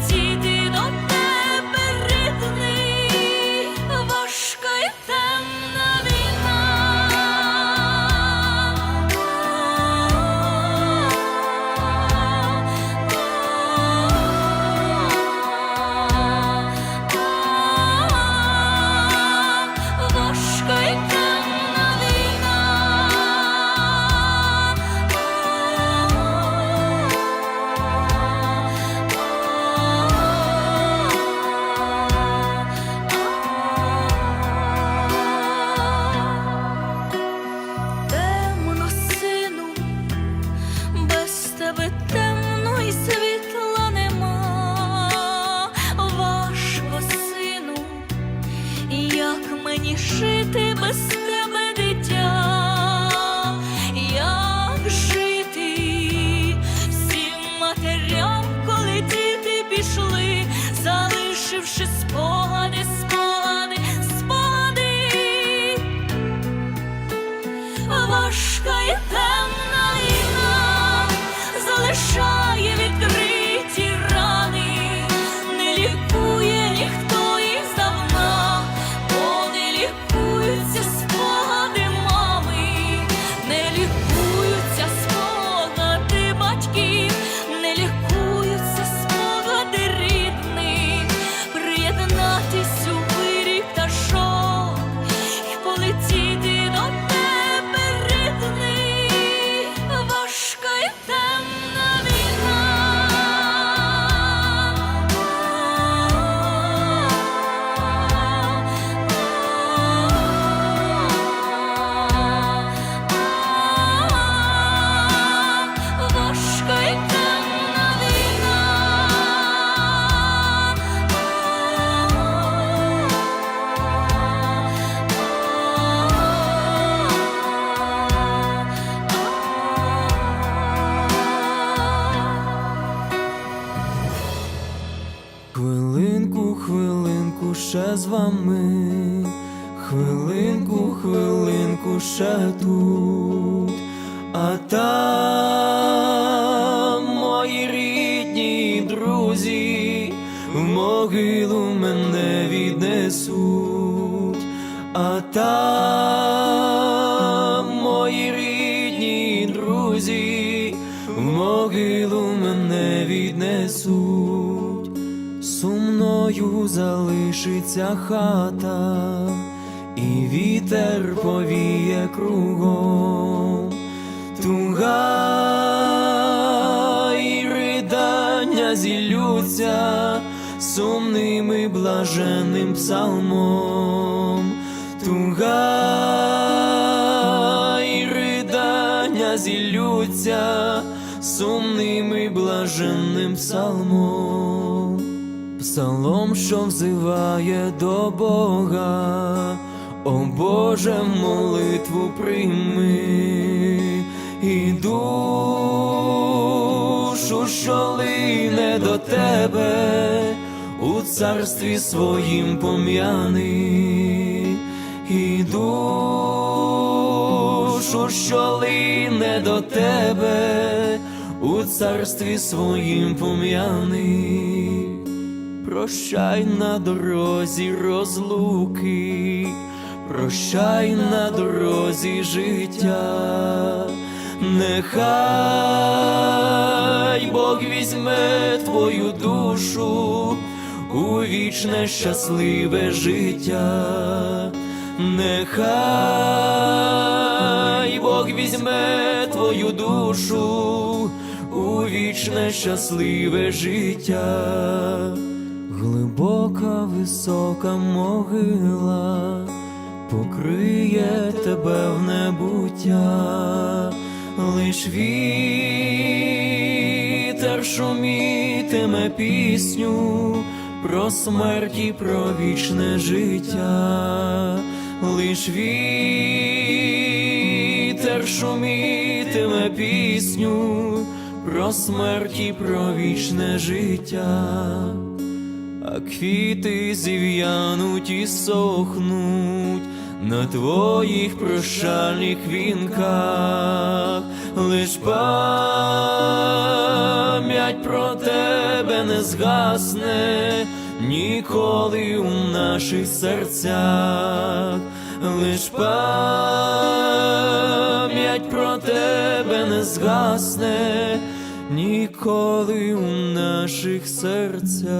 记 мені жити без тебе, дитя? Як жити всім матерям, коли діти пішли, залишивши спогади, з вами, хвилинку, хвилинку ще тут, а там мої рідні друзі в могилу мене віднесуть, а там мої рідні друзі в могилу мене віднесуть. Сумною залишиться хата, і вітер повіє кругом, туга і ридання зіллються сумним і блаженним псалмом, туга і ридання зіллються сумним і блаженним псалмом. Псалом, що взиває до Бога, о Боже, молитву прийми і душу, що лине до тебе, у царстві своїм пом'яни, і душу, що лине до тебе, у царстві своїм пом'яни. Прощай на дорозі розлуки, прощай на дорозі життя, нехай Бог візьме твою душу у вічне щасливе життя, нехай Бог візьме твою душу у вічне щасливе життя. Глибока висока могила покриє тебе в небуття, лиш вітер шумітиме пісню про смерть і про вічне життя, лиш вітер шумітиме пісню про смерть і про вічне життя а квіти зів'януть і сохнуть на твоїх прощальних вінках, лиш пам'ять про тебе не згасне ніколи у наших серцях, лиш пам'ять про тебе не згасне ніколи у наших серцях.